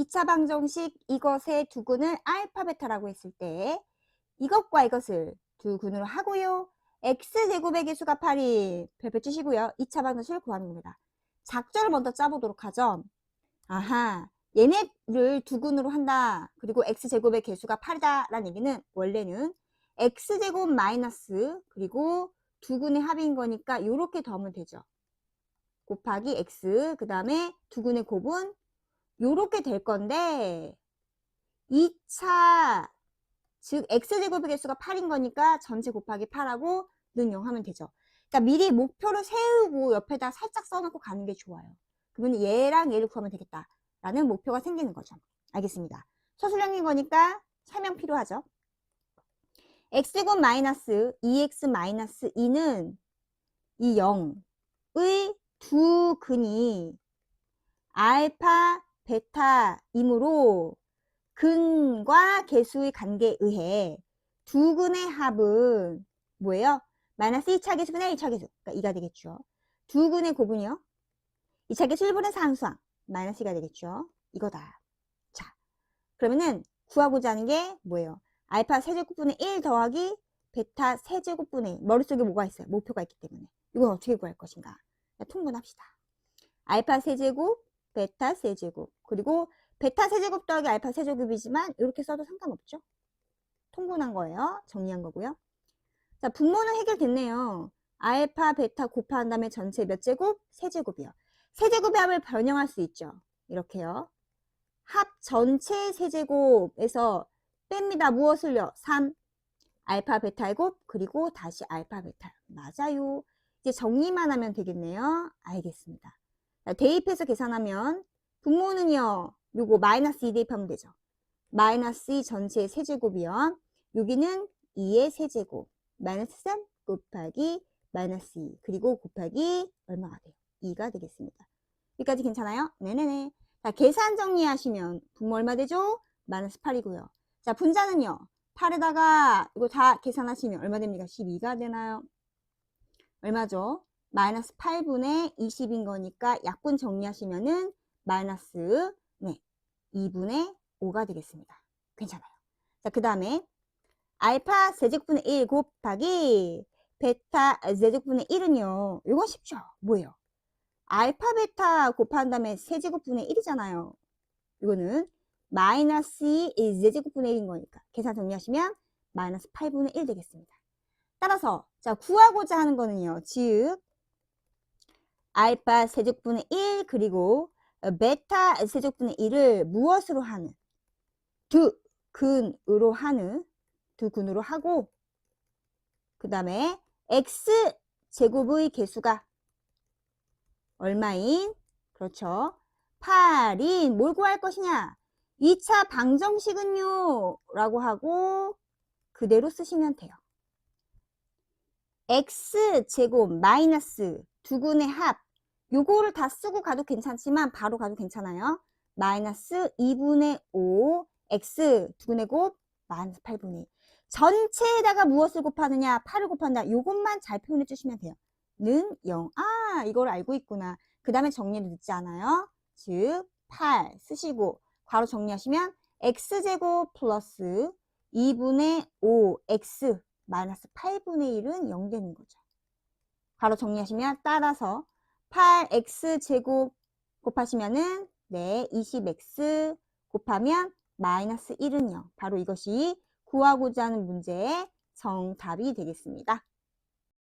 2차 방정식 이것의 두근을 알파 베타라고 했을 때 이것과 이것을 두근으로 하고요. x제곱의 개수가 8이 별표 치시고요. 2차 방정식을 구하는 겁니다. 작전을 먼저 짜보도록 하죠. 아하, 얘네를 두근으로 한다. 그리고 x제곱의 개수가 8이다. 라는 얘기는 원래는 x제곱 마이너스 그리고 두근의 합인 거니까 이렇게 더하면 되죠. 곱하기 x 그 다음에 두근의 곱은 요렇게 될 건데 2차 즉 x제곱의 개수가 8인 거니까 전체 곱하기 8하고 는 0 하면 되죠. 그러니까 미리 목표를 세우고 옆에다 살짝 써놓고 가는 게 좋아요. 그러면 얘랑 얘를 구하면 되겠다. 라는 목표가 생기는 거죠. 알겠습니다. 서술형인 거니까 설명 필요하죠. x곱 마이너스 2x 마이너스 2는 이 0의 두 근이 알파, 베타이므로 근과 개수의 관계에 의해 두 근의 합은 뭐예요? 마이너스 2차 개수분의 1차 개수. 그러니까 2가 되겠죠. 두 근의 곱은요? 2차 개수 1분의 4항수항. 마이너스 2가 되겠죠. 이거다. 자, 그러면은 구하고자 하는 게 뭐예요? 알파 세제곱분의 1 더하기 베타 세제곱분의 1. 머릿속에 뭐가 있어요? 목표가 있기 때문에. 이건 어떻게 구할 것인가? 통분합시다. 알파 세제곱, 베타 세제곱. 그리고 베타 세제곱 더하기 알파 세제곱이지만 이렇게 써도 상관없죠. 통분한 거예요. 정리한 거고요. 자, 분모는 해결됐네요. 알파, 베타 곱한 다음에 전체 몇 제곱? 세제곱이요. 세제곱의 합을 변형할 수 있죠. 이렇게요. 합 전체 세제곱에서 뺍니다. 무엇을요? 3. 알파, 베타의 곱, 그리고 다시 알파, 베타. 맞아요. 이제 정리만 하면 되겠네요. 알겠습니다. 자, 대입해서 계산하면 분모는요. 요거 마이너스 2 대입하면 되죠. 마이너스 2 전체의 세제곱이요. 여기는 2의 세제곱. 마이너스 3 곱하기 마이너스 2. 그리고 곱하기 얼마가 돼요? 2가 되겠습니다. 여기까지 괜찮아요? 네네네. 자, 계산 정리하시면 분모 얼마 되죠? 마이너스 8이고요. 자, 분자는요. 8에다가 이거 다 계산하시면 얼마 됩니까? 12가 되나요? 얼마죠? 마이너스 8분의 20인 거니까 약분 정리하시면은 마이너스 네, 2분의 5가 되겠습니다. 괜찮아요. 자, 그 다음에 알파 세제곱분의 1 곱하기 베타 세제곱분의 1은요. 이건 쉽죠? 뭐예요? 알파 베타 곱한 다음에 세제곱분의 1이잖아요. 이거는 마이너스 2 세제곱분의 1인 거니까 계산 정리하시면 마이너스 8분의 1 되겠습니다. 따라서 자 구하고자 하는 거는요. 즉 알파 세제곱분의 1 그리고 베타 세제곱분의 1을 무엇으로 하는 두 근으로 하는 두 근으로 하고 그 다음에 x 제곱의 개수가 얼마인? 그렇죠. 8인. 뭘 구할 것이냐? 2차 방정식은요 라고 하고 그대로 쓰시면 돼요. X 제곱 마이너스 두근의 합 요거를 다 쓰고 가도 괜찮지만 바로 가도 괜찮아요. 마이너스 2분의 5 x 두근의 곱 마이너스 8분의 2 전체에다가 무엇을 곱하느냐 8을 곱한다. 요것만 잘 표현해 주시면 돼요. 는 0. 아 이걸 알고 있구나. 그 다음에 정리를 늦지 않아요. 즉 8 쓰시고 괄호 정리하시면 x제곱 플러스 2분의 5x 마이너스 8분의 1은 0 되는 거죠. 괄호 정리하시면 따라서 8x제곱 곱하시면은 네 20x 곱하면 마이너스 1은 0. 바로 이것이 구하고자 하는 문제의 정답이 되겠습니다.